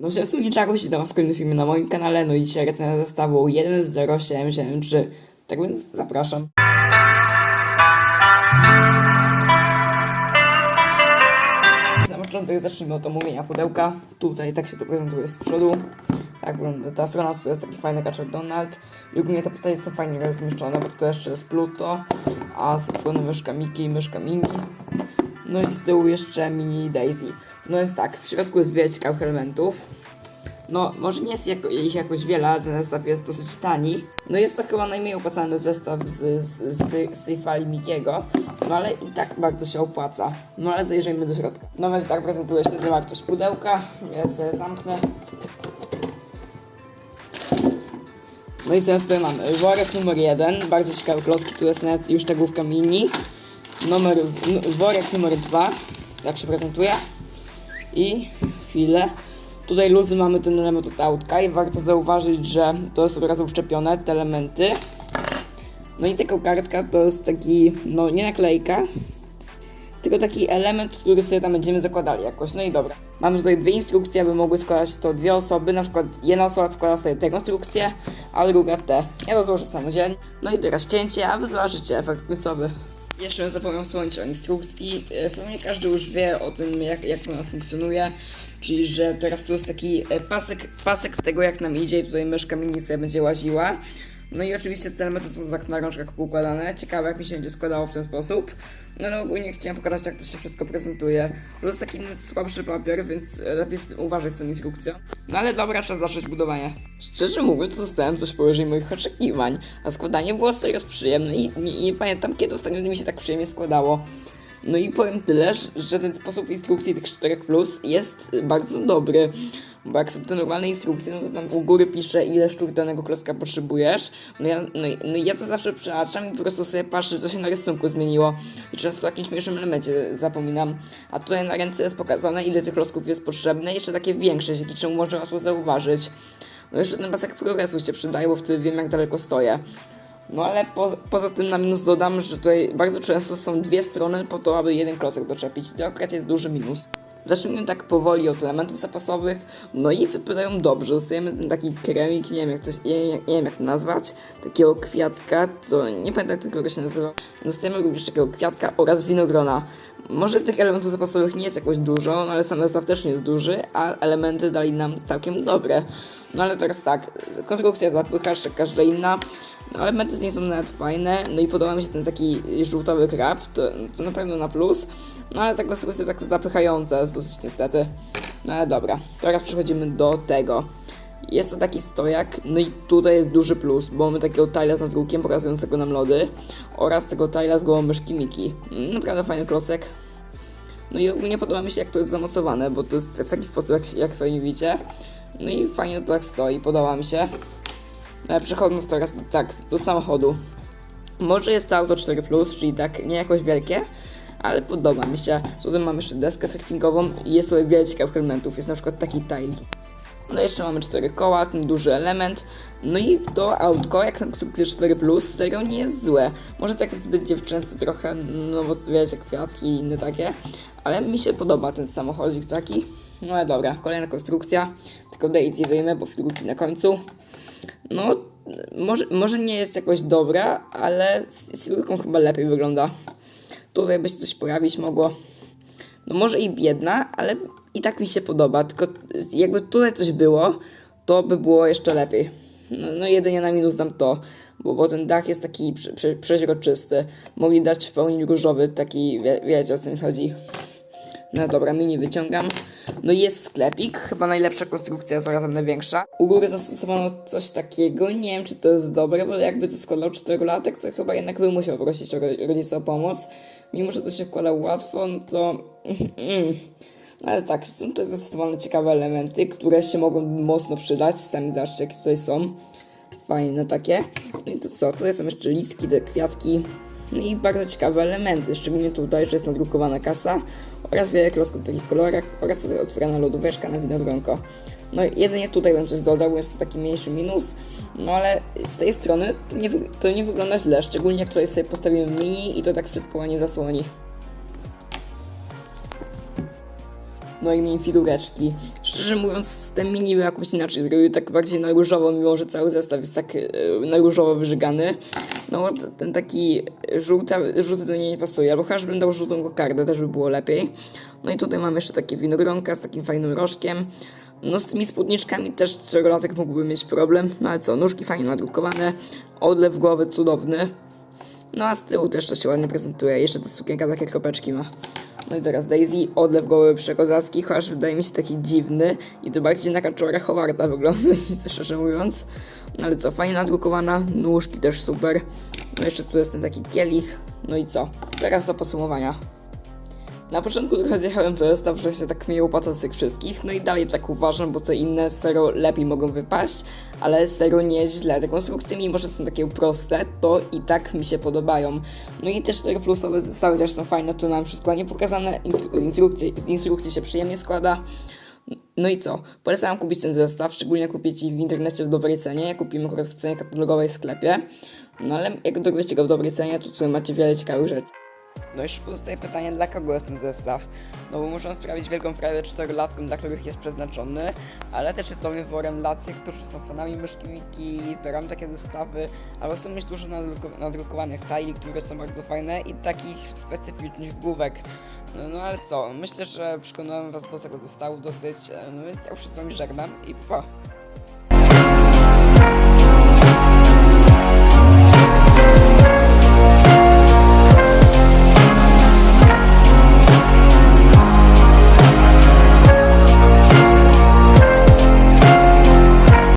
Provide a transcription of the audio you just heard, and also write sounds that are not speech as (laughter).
No się tu niczagoś witam was w kolejnym filmie na moim kanale, no i dzisiaj recenzja zestawu 10773, tak więc zapraszam. Na początek zacznijmy od omówienia pudełka. Tutaj tak się to prezentuje z przodu. Tak wygląda ta strona, tutaj jest taki fajny kaczek Donald. I ogólnie te postacie są fajnie rozmieszczone, bo tutaj jeszcze jest Pluto, a z strony myszka Mickey i myszka Mimi. No i z tyłu jeszcze mini Daisy. No jest tak, w środku jest wiele ciekawych elementów. No, może nie jest jako, ich jakoś wiele, ale ten zestaw jest dosyć tani. No jest to chyba najmniej opłacalny zestaw z, z, z, z tej fali Mikiego. No ale i tak bardzo się opłaca. No ale zajrzyjmy do środka. No więc tak prezentuje się zawartość pudełka. Ja sobie zamknę. No i co tutaj mamy? Worek numer jeden, bardzo ciekawe klocki, tu jest nawet już tagówka mini. Numer, worek numer dwa, tak się prezentuje. I chwilę. Tutaj luzy mamy ten element od autka i warto zauważyć, że to jest od razu wszczepione, te elementy. No i taka kartka to jest taki, no nie naklejka, tylko taki element, który sobie tam będziemy zakładali jakoś. No i dobra. Mamy tutaj dwie instrukcje, aby mogły składać to dwie osoby. Na przykład jedna osoba składa sobie tę konstrukcję, a druga tę. Ja to złożę samodzielnie. No i teraz cięcie, a wy efekt końcowy. Jeszcze zapomniałem wspomnieć o instrukcji. Pewnie każdy już wie o tym, jak, jak ona funkcjonuje. Czyli, że teraz tu jest taki e, pasek, pasek tego, jak nam idzie. I tutaj myszka mini sobie będzie łaziła. No i oczywiście te elementy są tak na rączkach poukładane. Ciekawe, jak mi się będzie składało w ten sposób. No ale ogólnie chciałem pokazać, jak to się wszystko prezentuje. To jest taki słabszy papier, więc lepiej uważać z tą instrukcją. No ale dobra, czas zacząć budowanie. Szczerze mówiąc, zostałem coś powyżej moich oczekiwań, a składanie było serio przyjemne i nie, nie pamiętam, kiedy ostatnio mi się tak przyjemnie składało. No i powiem tyle, że ten sposób instrukcji tych 4 plus jest bardzo dobry. Bo jak są te normalne instrukcje, no to tam u góry pisze ile sztuk danego klocka potrzebujesz. No ja, no, no ja to zawsze przeaczam i po prostu sobie patrzę, co się na rysunku zmieniło. I często o jakimś mniejszym elemencie zapominam. A tutaj na ręce jest pokazane, ile tych klocków jest potrzebne. Jeszcze takie większe, dzięki czemu można łatwo zauważyć. No jeszcze ten pasek progresu się przydaje, bo wtedy wiem jak daleko stoję. No ale po, poza tym na minus dodam, że tutaj bardzo często są dwie strony po to, aby jeden klocek doczepić. To akurat jest duży minus. Zacznijmy tak powoli od elementów zapasowych, no i wypadają dobrze. Dostajemy ten taki kremik, nie wiem jak, to, się- nie, nie, wiem jak to nazwać, takiego kwiatka, to nie pamiętam jak kolor się nazywa. Dostajemy również takiego kwiatka oraz winogrona. Może tych elementów zapasowych nie jest jakoś dużo, no ale sam zestaw też nie jest duży, a elementy dali nam całkiem dobre. No ale teraz tak, konstrukcja zapycha, jeszcze każda inna. No, elementy z niej są nawet fajne, no i podoba mi się ten taki żółtowy krab, to, to na pewno na plus. No ale ta konstrukcja tak zapychająca jest dosyć niestety. No ale dobra, teraz przechodzimy do tego. Jest to taki stojak, no i tutaj jest duży plus, bo mamy takiego tila z nadrukiem pokazującego nam lody oraz tego tila z głową myszki Miki. Mm, Naprawdę fajny klocek. No i ogólnie podoba mi się jak to jest zamocowane, bo to jest w taki sposób jak, jak pewnie widzicie. No i fajnie to tak stoi, podoba mi się. No ale przechodząc teraz tak do samochodu. Może jest to auto 4, czyli tak nie jakoś wielkie, ale podoba mi się. Tutaj mamy jeszcze deskę surfingową i jest tutaj wiele ciekawych elementów. Jest na przykład taki tile. No jeszcze mamy 4 koła, ten duży element. No i to autko, jak konstrukcję 4 serio nie jest złe. Może tak zbyt dziewczęce trochę, no bo wiecie, kwiatki i inne takie. Ale mi się podoba ten samochodzik taki. No ale dobra, kolejna konstrukcja. Tylko Daisy wyjmę, bo figurki na końcu. No, może, może nie jest jakoś dobra, ale z, figurką chyba lepiej wygląda. Tutaj by się coś pojawić mogło. No może i biedna, ale i tak mi się podoba. Tylko jakby tutaj coś było, to by było jeszcze lepiej. No, no jedynie na minus dam to, bo, bo ten dach jest taki prze, prze, przeźroczysty. Mogli dać w pełni różowy, taki, wie, wiecie o co mi chodzi. No dobra, mini wyciągam. No jest sklepik, chyba najlepsza konstrukcja, zarazem największa. U góry zastosowano coś takiego, nie wiem czy to jest dobre, bo jakby to składał 4 latek, to chyba jednak by musiał prosić rodzica o pomoc. Mimo, że to się wkłada łatwo, no to... (laughs) Ale tak, są tutaj zastosowane ciekawe elementy, które się mogą mocno przydać. Sami zobaczcie, jakie tutaj są. Fajne takie. No i to co? Tutaj są jeszcze listki, te kwiatki. No i bardzo ciekawe elementy, szczególnie tutaj, że jest nadrukowana kasa oraz wiele klocków w takich kolorach oraz tutaj otwierana lodóweczka na winogronko. No jedynie tutaj bym coś dodał, jest to taki mniejszy minus, no ale z tej strony to nie, to nie wygląda źle, szczególnie jak tutaj sobie postawimy mini i to tak wszystko ładnie zasłoni. no i minifigureczki. Szczerze mówiąc, ten mini bym jakoś inaczej zrobił, tak bardziej na różowo, mimo że cały zestaw jest tak e, na różowo wyżygany. No ten taki żółta, żółty do niej nie pasuje, albo chociaż bym dał żółtą kokardę, też by było lepiej. No i tutaj mam jeszcze takie winogronka z takim fajnym rożkiem. No z tymi spódniczkami też czterolatek mógłby mieć problem, no ale co, nóżki fajnie nadrukowane, odlew głowy cudowny. No a z tyłu też to się ładnie prezentuje, jeszcze ta sukienka takie kropeczki ma. No i teraz Daisy, odlew głowy przekozacki, chociaż wydaje mi się taki dziwny i to bardziej na kaczora Howarda wygląda, (laughs) szczerze mówiąc. No ale co, fajnie nadrukowana, nóżki też super. No jeszcze tu jest ten taki kielich, no i co? Teraz do podsumowania. Na początku trochę zjechałem to zestaw, że się tak mnie opłaca z tych wszystkich, no i dalej tak uważam, bo te inne sero lepiej mogą wypaść, ale sero nieźle. Te konstrukcje, mimo że są takie proste, to i tak mi się podobają. No i te cztery plusowe zestawy też są fajne, tu mam wszystko nie pokazane, instru- instrukcje, z instrukcji się przyjemnie składa. No i co? Polecam kupić ten zestaw, szczególnie kupić ich w internecie w dobrej cenie. Ja kupiłem akurat w cenie katalogowej w sklepie. No ale jak dorwiecie go w dobrej cenie, to tutaj macie wiele ciekawych rzeczy. No jeszcze pozostaje pytanie, dla kogo jest ten zestaw? No bo muszę sprawić wielką frajdę czterolatkom, dla których jest przeznaczony, ale też jest to wyborem dla tych, którzy są fanami myszki Wiki, biorą takie zestawy, albo chcą mieć dużo nadruko- nadrukowanych tajli, które są bardzo fajne i takich specyficznych główek. No, no ale co, myślę, że przekonałem was do tego zestawu dosyć, e, no więc ja już z wami żegnam i pa!